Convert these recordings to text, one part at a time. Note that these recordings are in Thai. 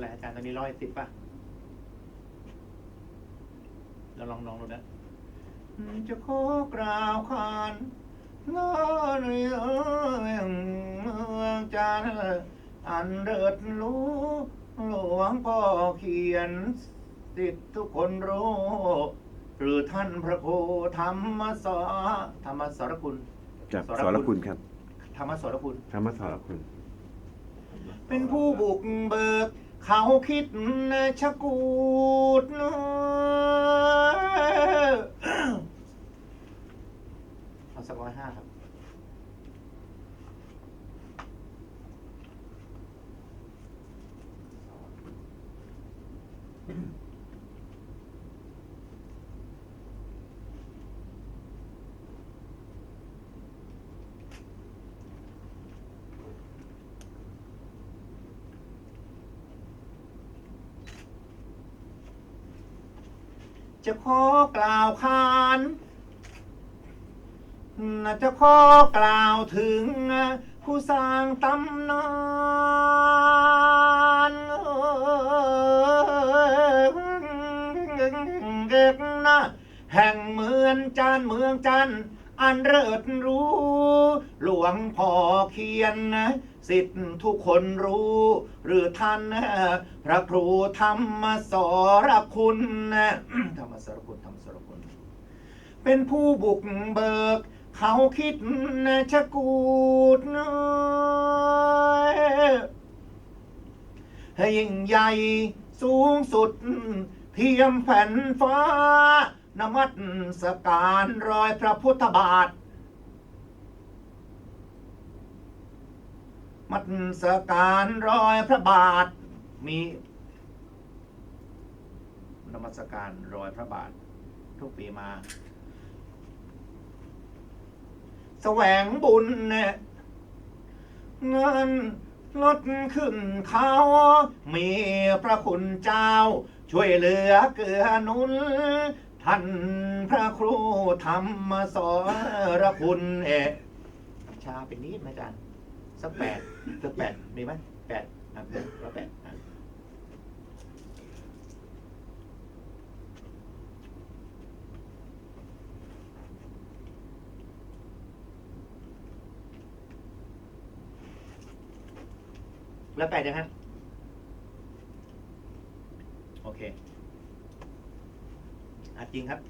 ไหร่อาจารย์ตอนนี้ร้อยสิบป่ะ เราลองลองดูนะ จะขอกล่าวขานงานเรื่องเมืองจันทร์อันเลิศรู้หลวงพ่อเขียนสิทธิทุกคนรู้หรือท่านพระครูธรรมสอธรรมสรคุณ จากสรสคุณรคุณครับ ธรรมสรคุณ ธรรมสรคุณ เป็นผู้บุกเบิก เขาคิดชะกูดเอาสักร้อยห้าครับ จะขอกล่าวขานน่าจะขอกล่าวถึง ผู้สร้างตำนานเด็กนะแห่งเมืองจันเมืองจันทร์ อันเริดรู้ หลวงพ่อเขียนนะสิทธิ์ทุกคนรู้ หรือท่านพระครูธรรมสรคุณนะธรรมสรคุณธรรมสรคุณ เป็นผู้บุกเบิก เขาคิดนะชะกูดนยให้ยิ่งใหญ่สูงสุด เทียมแผ่นฟ้า นมัสการรอยพระพุทธบาท มัสการรอยพระบาท มีนมัสการรอยพระบาท ทุกปีมา แสวงบุญเนี่ยเงินลดขึ้นเขา มีพระคุณเจ้า ช่วยเหลือเกื้อหนุน ท่านพระครูธรรมสรคุณเอะชาเป็นนิดไหมอาจารย์สักแปดสักแปดมีไหมแปดอะแล้วแปดแล้วแปดยังฮะโอเค อจริงครับ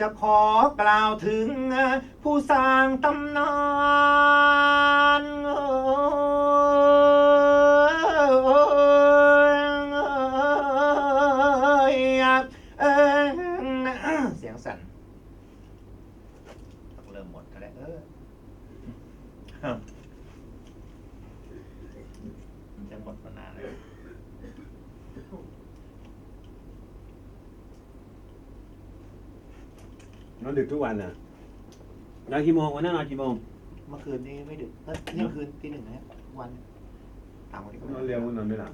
จะขอกล่าวถึงผู้สร้างตำนานเสียงสั่นต้องเริ่มหมดก็ได้เออมันจะหมดมานานแล้ว นอนดึก ทุกวันนะนอนกี่โมงวันนั้นนอนกี่โมงเมื่อคืนนี้ไม่ดึกเอ้ยเที่ยงคืนตีหนึ่งนะฮะวันต่างวันนี้ก็นอนเร็วนอนไม่หลับ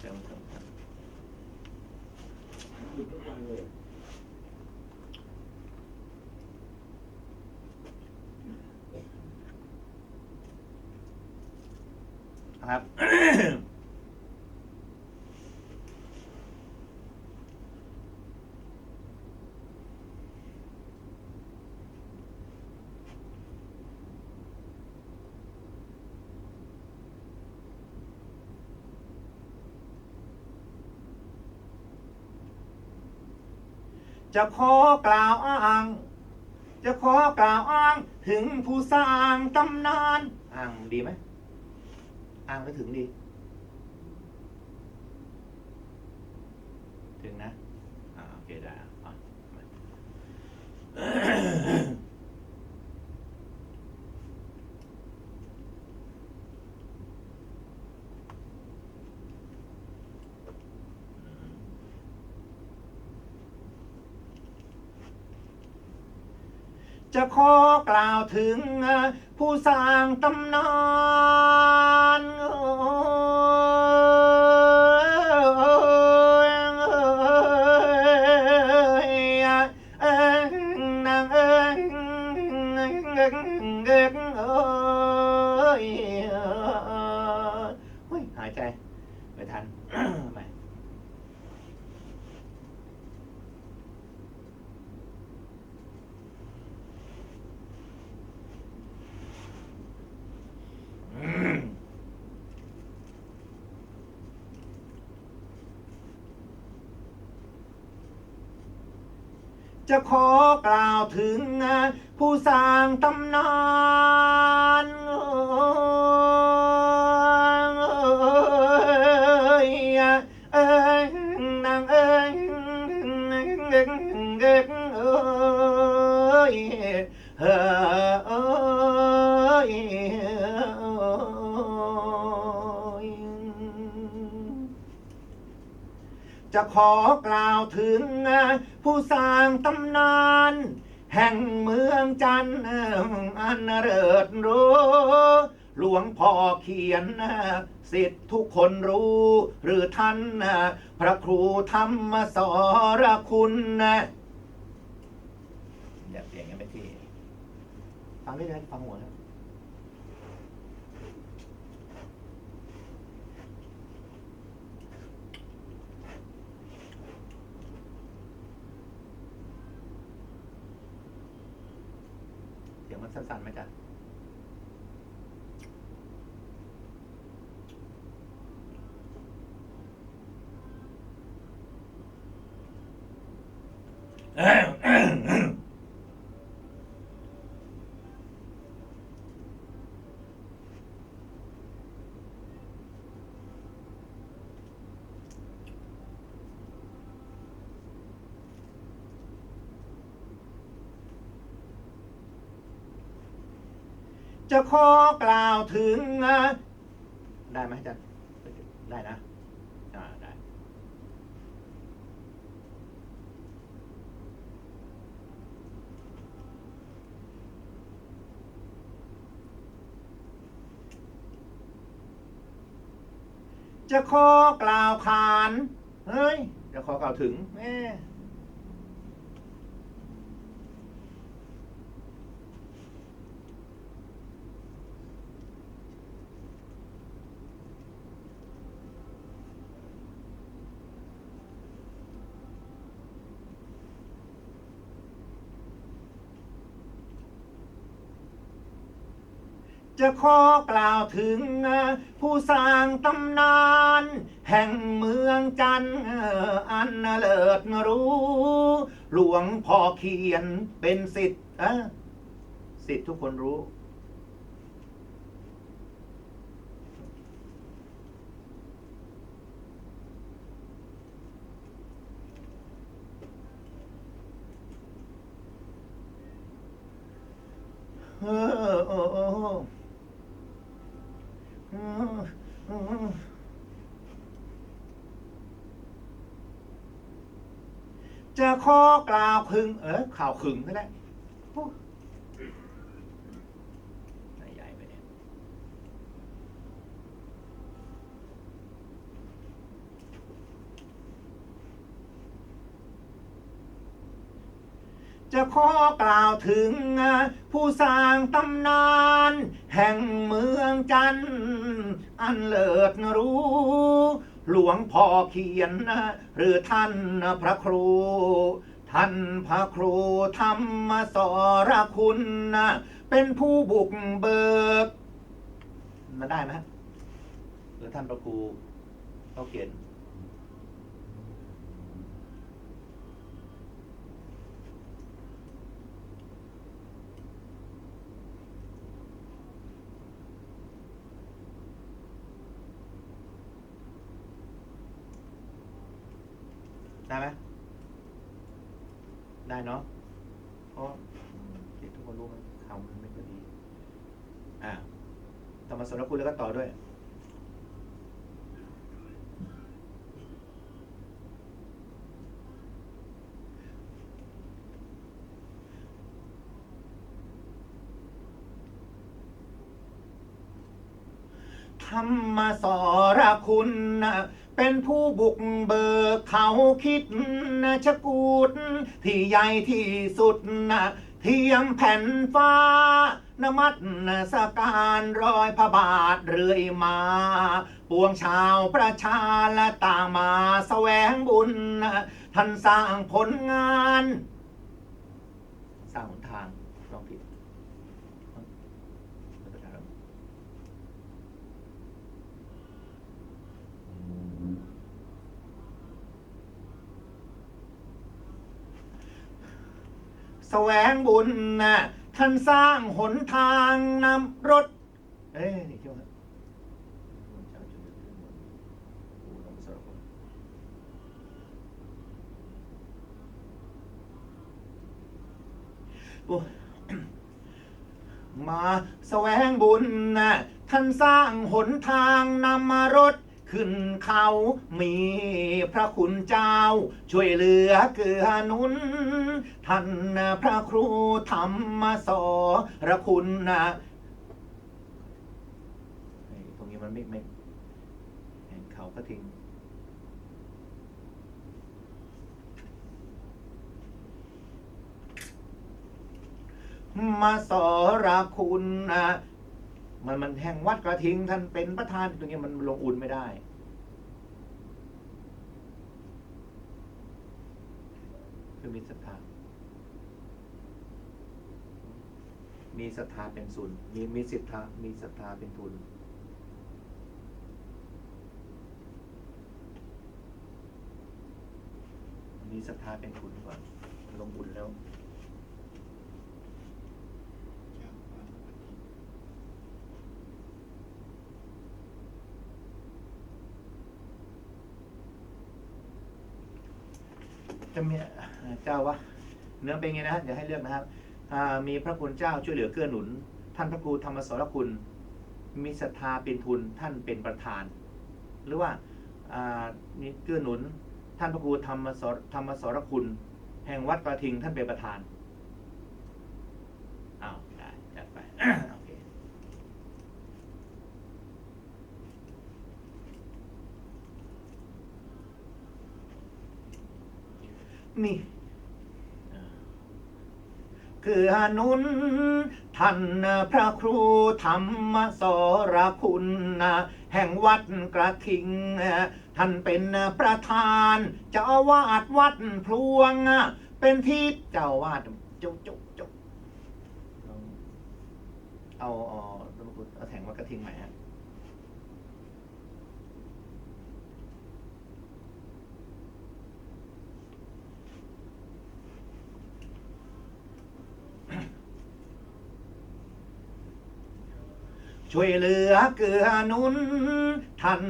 เร็วเร็วครับดึกทุกวันเลยครับ จะขอกล่าวอ้าง จะขอกล่าวอ้าง ถึงผู้สร้างตำนาน อ้างดีไหมอ้างก็ถึงดี ถึงนะอ่าโอเคได้ จะขอกล่าวถึงผู้สร้างตำนาน จะขอกล่าวถึง ผู้สร้างตำนานเอ้ยนางเอ้ยเอ้ยเอ้ยจะขอกล่าวถึง ผู้สร้างตำนาน แห่งเมืองจันทร์อันเริศรู้หลวงพ่อเขียนสิทธิ์ทุกคนรู้ หรือท่านพระครูธรรมสรคุณอย่าเสียงยังไม่ที่ฟังได้เลยฟังหัวแล้ ยงมันสั้นๆไหมจ๊ะ จะขอกล่าวถึงได้ไหมจ๊ะได้นะอ่าได้จะขอกล่าวขาน เฮ้ย จะขอกล่าวถึงแม่ จะขอกล่าวถึง ผู้สร้างตำนาน แห่งเมืองจันทร์อันเลิศรู้ หลวงพ่อเขียนเป็นสิทธิ์สิทธิ์ทุกคนรู้ เออเออเออเออเออจะ ขอกล่าวพึง เออข่าวขึงก็ได้โอ้ไหนใหญ่ไปเนี่ยจะขอกล่าวถึง ผู้สร้างตำนาน แห่งเมืองจันทร์อันเลิศรู้ หลวงพ่อเขียนหรือท่านพระครู ท่านพระครูธรรมสรคุณ เป็นผู้บุกเบิก มาได้ไหมหรือท่านพระครูเขาเขียน ได้ไหมได้เนาะเพราะทุกคนรู้มันข่าวมันไม่ค่อยดี อ่าต่อมาสำหรับคุณแล้วก็ต่อด้วยธรรมสรคุณนะ เป็นผู้บุกเบิกเขาคิดนะชะกูด ที่ใหญ่ที่สุดนะเทียมแผ่นฟ้านมัดนะสการรอยพระบาทเรื่อยมา ปวงชาวประชาและต่างมาแสวงบุญ ท่านสร้างผลงาน สร้างหนทางลองผิด แสวงบุญนะท่านสร้างหนทางนำรถ เอ้ยนี่เกี่ยวกับโอ้ยมาแสวงบุญนะท่านสร้างหนทางนำมารถ ขึ้นเขามีพระคุณเจ้า ช่วยเหลือเกื้อหนุน ท่านพระครูธรรมสอระคุณนะตรงนี้มันไม่ไม่เห็นเขาก็ทิ้งมาสอระคุณนะ มันมันแห่งวัดกระทิง ท่านเป็นประธานตรงนี้มันลงอุ่นไม่ได้ คือมีศรัทธามีศรัทธาเป็นศูนย์มีมีศรัทธามีศรัทธาเป็นทุนมีศรัทธาเป็นทุนก่อนลงบุญแล้ว จะมีเจ้าวะเนื้อเป็นไงนะฮะเดี๋ยวให้เลือกนะครับมีพระคุณเจ้าช่วยเหลือเกื้อหนุน ท่านพระครูธรรมสรคุณ มีศรัทธาเป็นทุนท่านเป็นประธาน หรือว่าอ่ามีเกื้อหนุน ท่านพระครูธรรมสรธรรมสรคุณ แห่งวัดกระทิงท่านเป็นประธานอ้าวได้จัดไป โอเค นี่ คืออนุนท่านพระครูธรรมสรคุณแห่งวัดกระทิง ท่านเป็นประธานเจ้าวาดวัดพลวง เป็นที่เจ้าวาดจุจุจุเอาเอาเอาแถงวัดกระทิงใหม่ฮะ ช่วยเหลือเกื้อนุน ท่าน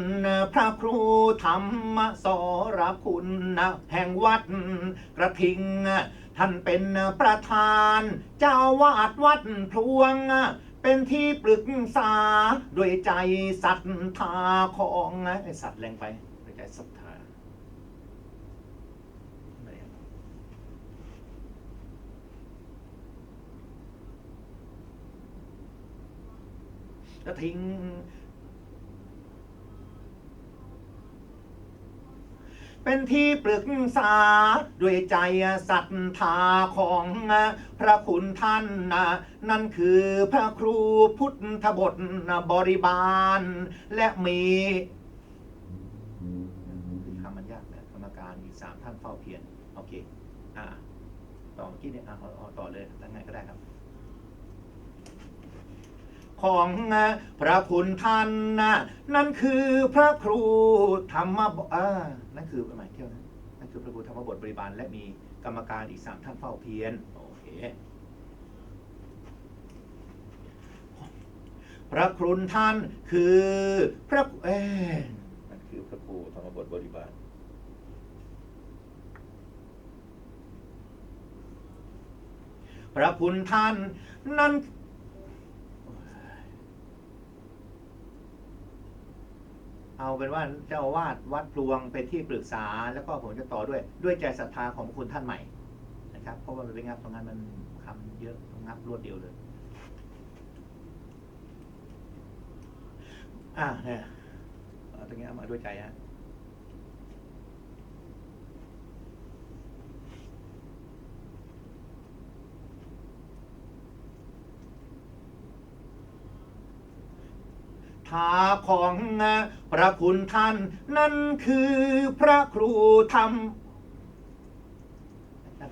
พระครูธรรมสรคุณแห่งวัดกระทิง ท่านเป็นประธาน เจ้าวาดวัดพลวง เป็นที่ปรึกษาด้วยใจศรัทธาของ สัตว์แรงไปด้วยใจศรัทธาไม่เอา ก็ทิ้ง เป็นที่ปรึกษาด้วยใจศรัทธาของพระคุณท่านนะนั่นคือพระครูพุทธบทบริบาล และมีคำมันยากนะกรรมการอีกสามท่านเฝ้าเพียรโอเค อ่าต่อเมื่อกี้เนี่ยอะเอาเอาต่อเลยทั้งไงก็ได้ครับ ของพระคุณท่านนะนั่นคือพระครูธรรมบอ่านั่นคือหมายเที่ยวนะนั่นคือพระครูธรรมบทบริบาลและมีกรรมการอีกสามท่านเฝ้าเพียรโอเคพระคุณท่านคือพระเอ้ยนั่นคือพระครูธรรมบทบริบาลพระคุณท่านนั่น เอาเป็นว่าเจ้าอาวาดวัดพลวงเป็นที่ปรึกษา แล้วก็ผมจะต่อด้วย ด้วยใจศรัทธาของคุณท่านใหม่นะครับ เพราะว่ามันเป็นงับตรงนั้นมันคำเยอะตรงงับรวดเดียวเลยอ่าเนี่ยตรงนี้เอามาด้วยใจฮะ ทาของพระคุณท่าน นั่นคือพระครูธรรม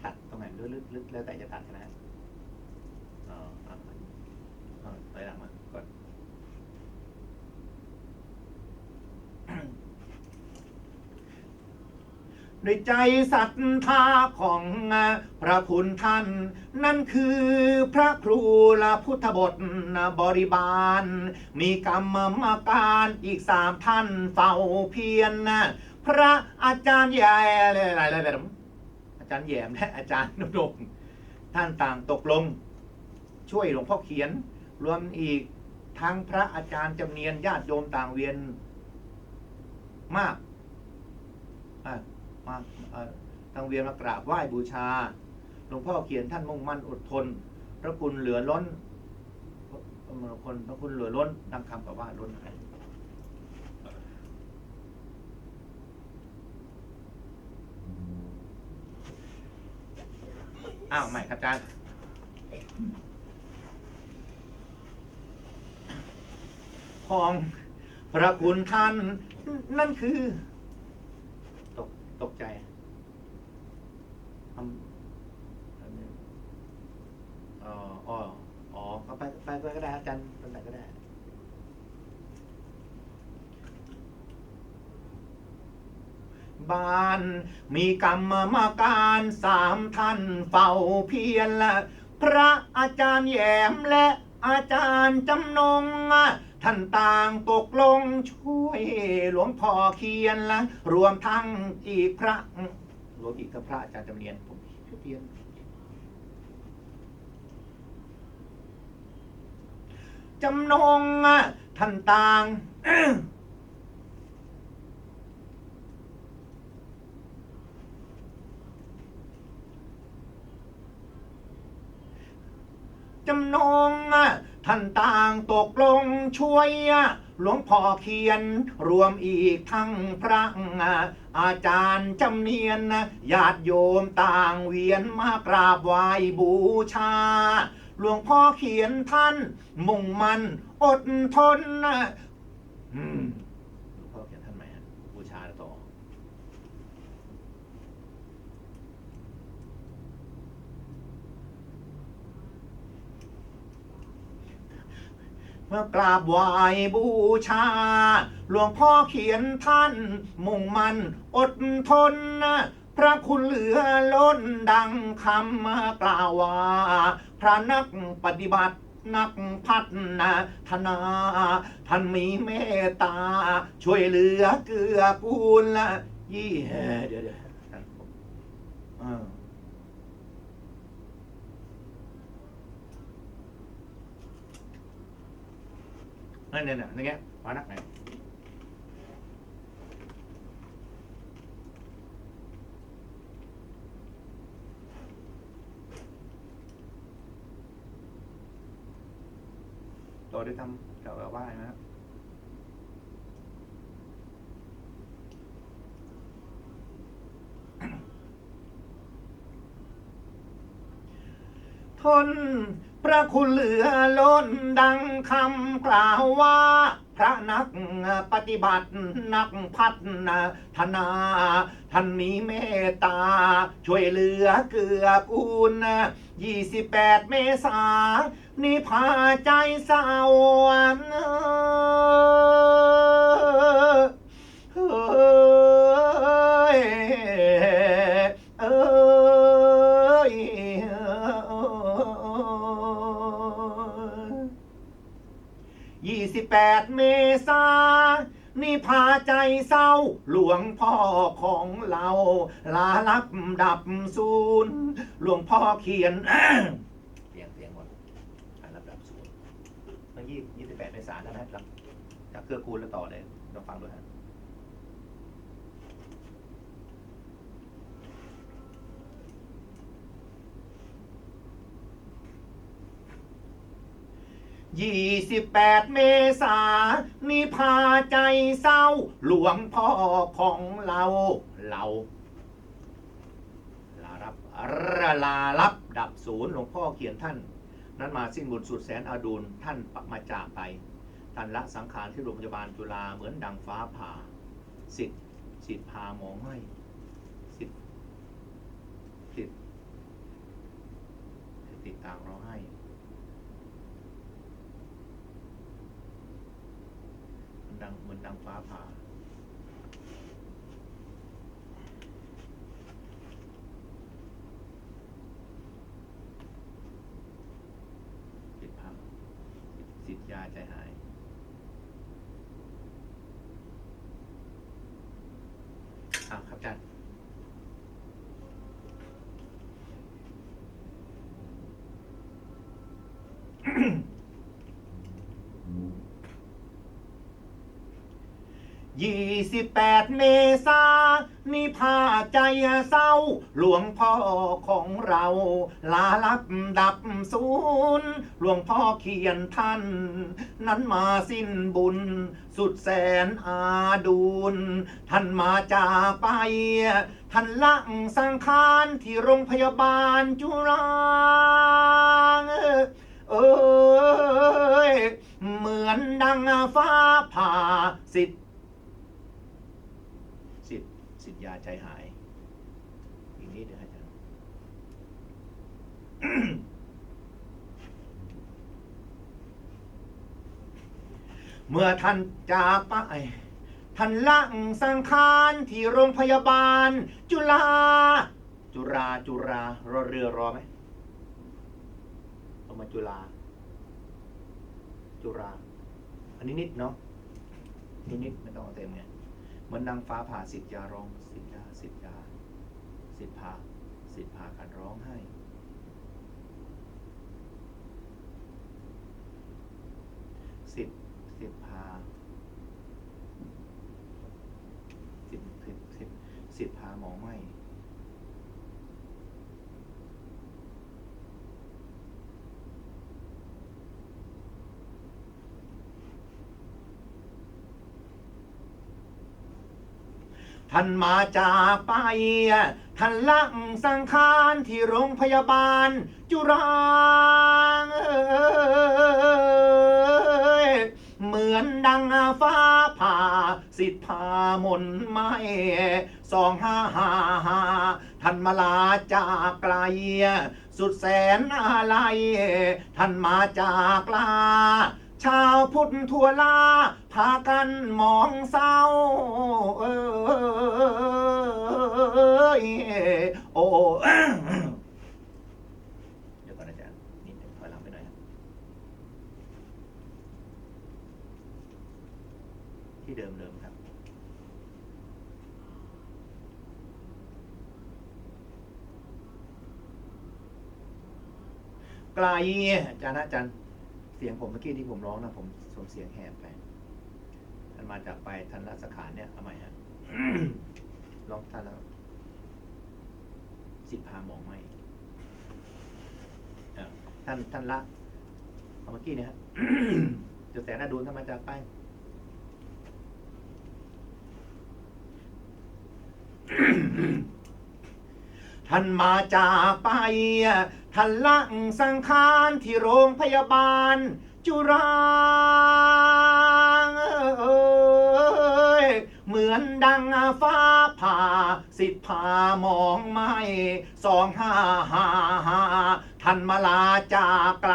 ตัดตรงไหนลึกๆแล้วแต่จะตัดนะอ๋อไปหลังมาก่อน ด้วยใจศรัทธาของพระคุณท่าน นั่นคือพระครูละพุทธบทบริบาล มีกรรมมาการอีกสามท่านเฝ้าเพียรพระอาจารย์ใหญ่อะไรอะไรอะไรอาจารย์แยมและอาจารย์นุดมท่านต่างตกลง ช่วยหลวงพ่อเขียน รวมอีกทั้งพระอาจารย์จำเนียนญาติโยมต่างเวียนมาก มาทางเวียนมากราบไหว้บูชา หลวงพ่อเขียนท่านมุ่งมั่นอดทน พระคุณเหลือล้นพระคุณพระคุณเหลือล้นดังคำกับว่าล้นอะไรอ้าวใหม่ครับอาจารย์ของพระคุณท่านนั่นคือ ตกใจทำอันนี้อ๋ออ๋ออ๋อก็ไปไปไปก็ได้อาจารย์ไปไหนก็ได้บ้านมีกรรมมาการสามท่านเฝ้าเพียรและ พระอาจารย์แยมและอาจารย์จำนง ท่านต่างตกลงช่วยหลวงพ่อเขียนละรวมทั้งอีกพระรวมอีกทั้งพระอาจารย์จำเนียนผมเพียนจำนงท่านต่างจำนง ท่านต่างตกลงช่วย หลวงพ่อเขียน รวมอีกทั้งพระอาจารย์จำเนียนญาติโยมต่างเวียนมากราบไหว้บูชา หลวงพ่อเขียนท่าน มุ่งมันอดทนอืมหลวงพ่อเขียนท่านไหมฮะบูชาแล้วต่อ เมื่อ กราบไหว้บูชา หลวงพ่อเขียนท่าน มุ่งมันอดทน พระคุณเหลือล้นดังคำกล่าวว่า พระนักปฏิบัตินักพัฒนาธนา ท่านมีเมตตา ช่วยเหลือเกื้อกูลละยี่เดี๋ยวเดี๋ยว นั่นเนี่ยเนี่ยอย่างเงี้ยมานักไหนต่อได้ทำเกี่ยวกับว่าอะไรนะครับทน พระคุณเหลือล้นดังคำกล่าวว่า พระนักปฏิบัตินักพัฒนาธนาท่านมีเมตตา ช่วยเหลือเกื้อกูล 28 เมษานี่พาใจเศร้า 28 เมษานี่พาใจเศร้าหลวงพ่อของเรา ลาลับดับศูนย์หลวงพ่อเขียนเสียงเสียงหมดลาลับดับศูนย์เมื่อยี่ยี่สิบแปดเมษานะครับจากเครือคูณแล้วต่อเลยเราฟังด้วยฮะ ยี่สิบแปดเมษานี่พาใจเศร้า หลวงพ่อของเราเราลารับระลารับดับศูนย์หลวงพ่อเขียนท่าน นั้นมาสิ้นบุญสุดแสนอดูลท่านปมาจากไป ท่านละสังขารที่โรงพยาบาลจุฬาเหมือนดังฟ้าผ่า สิทธิ์สิทธิ์พามองไม่สิทธิ์สิทธิ์ติดต่างเราให้มัน ดังเหมือนดังฟ้าผ่า 28 เมษานี่พาใจเศร้า หลวงพ่อของเรา ลาลับดับศูนย์หลวงพ่อเขียนท่าน นั้นมาสิ้นบุญ สุดแสนอาดูลท่านมาจากไป ท่านละสังขารที่โรงพยาบาลจุฬาเอ้ยเหมือนดังฟ้าผ่าสิทธ สิทธิ์ยาใจหาย อีกนิดเดียวอาจารย์เมื่อท่านจากไปท่านละสังขารที่โรงพยาบาล จุฬาจุฬาจุฬารอเรือรอไหมเอามาจุฬาจุฬาอันนี้นิดเนาะนิดนิดไม่ต้องเอาเต็มไง เหมือนนางฟ้าผ่าสิทธิยาร้องสิทธิยาสิทธิยาสิทธิ์พาสิทธิ์พากันร้องให้ สิทธิ์สิทธิ์พาสิทธิ์สิทธิ์สิทธิ์สิทธิ์พาหมองไหม ท่านมาจากไป ท่านลังสังขารที่โรงพยาบาล จุฬาเอ้ยเหมือนดังฟ้าผ่า สิทธามนไม้สองห้าห้าห้าท่านมาลาจากไกล สุดแสนอะไร ท่านมาจากลา ชาวพุทธทั่วลา พากันมองเศร้า เอยโอ้เดี๋ยวก่อนอาจารย์นิดหนึ่งถอยหลังไปหน่อยครับที่เดิมเดิมครับ ไกลอาจารย์นะอาจารย์ เสียงผมเมื่อกี้ที่ผมร้องนะผมส่งเสียงแหบไปท่านมาจากไปท่านละสขานเนี่ยทำไมฮะร้องท่านแล้วสิบพามองไม่ท่านท่านละเมื่อกี้เนี่ยฮะจุดแสนนาดูนท่านมาจากไปท่านมาจากไป ท่านละสังขารที่โรงพยาบาล จุฬาเอ้ยเหมือนดังฟ้าผ่า สิทธพามองไม่สองห้าห้าห้าท่านมาลาจากไกล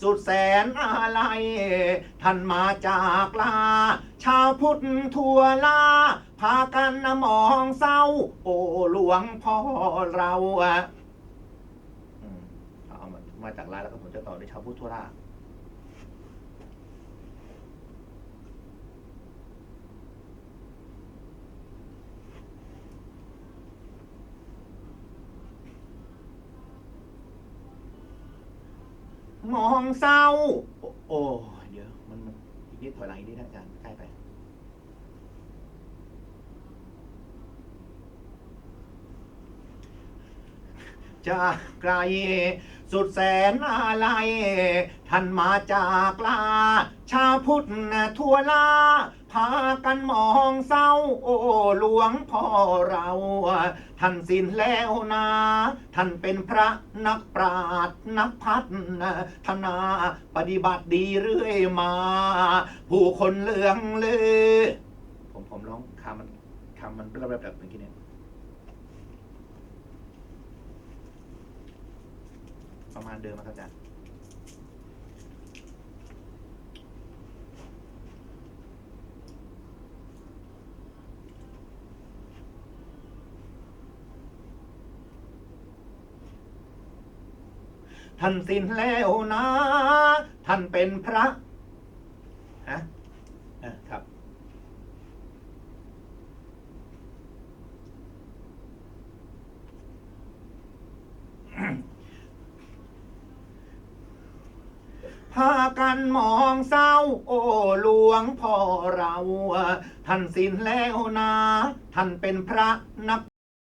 สุดแสนอะไร ท่านมาจากลา ชาวพุทธทั่วลา พากันมองเศร้า โอหลวงพ่อเราอะอืมเอา มาจากลาแล้วก็ผมจะต่อด้วยชาวพุทธทั่วลามองเศร้า โอ้เดี๋ยวมันมันอีกนิดถอยหลังอีกนิดนะอาจารย์ใกล้ไปจากไกล สุดแสนอะไรท่านมาจากลา ชาพุทธทั่วลา พากันมองเศร้า โอ้หลวงพ่อเรา ท่านสิ้นแล้วนะท่านเป็นพระนักปราชญ์นักพัฒนา ปฏิบัติดีเรื่อยมา ผู้คนเลืองลือ ผมผมร้องคำมันคำมันแบบแบบเมื่อกี้เนี่ย ประมาณเดิมครับอาจารย์ท่านสิ้นแล้วนะ ท่านเป็นพระฮะอะครับ พากันมองเศร้า โอ้หลวงพ่อเรา ท่านสิ้นแล้วนะ ท่านเป็นพระนัก